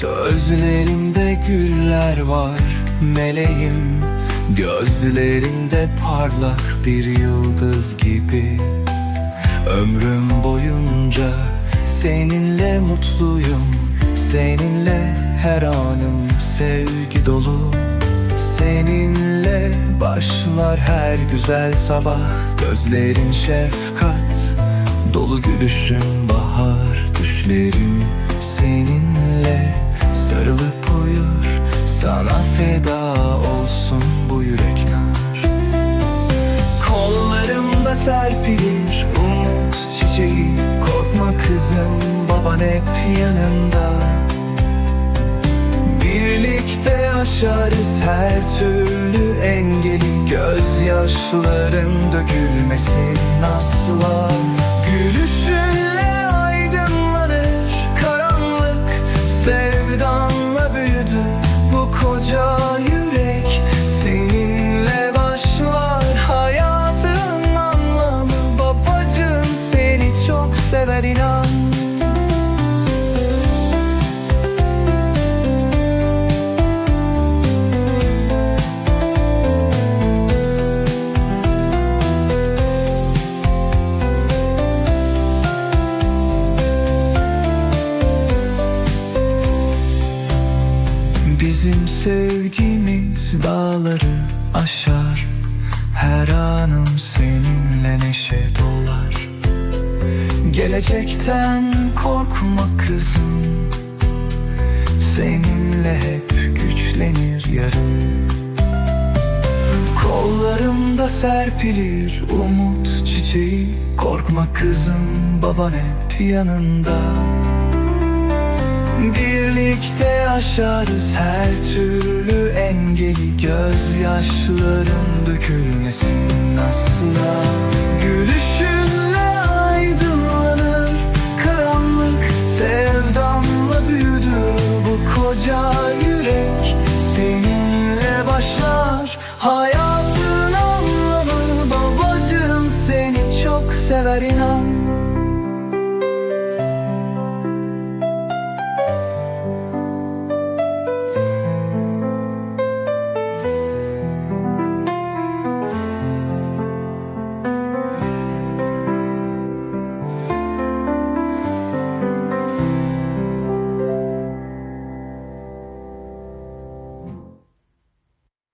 Gözlerimde güller var meleğim. Gözlerinde parlak bir yıldız gibi. Ömrüm boyunca seninle mutluyum. Seninle her anım sevgi dolu. Seninle başlar her güzel sabah. Gözlerin şefkat Dolu gülüşün bahar Düşlerim Kızım baban hep yanında. Birlikte aşarız her türlü engeli. Gözyaşların dökülmesin asla. Gülüşünle aydınlanır karanlık Sevdanla büyüdü. Bu koca yürek Seninle başlar. Hayatın anlamı Babacığın seni çok sever inan sevgimiz dağları aşar. Her anım seninle neşe dolar. Gelecekten korkma kızım. Seninle hep güçlenir yarın. Kollarımda serpilir umut çiçeği. Korkma kızım baban hep yanında Birlikte aşarız her türlü engeli. Gözyaşların dökülmesin asla. Gülüşünle aydınlanır karanlık Sevdamla büyüdü bu koca yürek. Seninle başlar hayatın anlamı. Babacığım seni çok sever inan.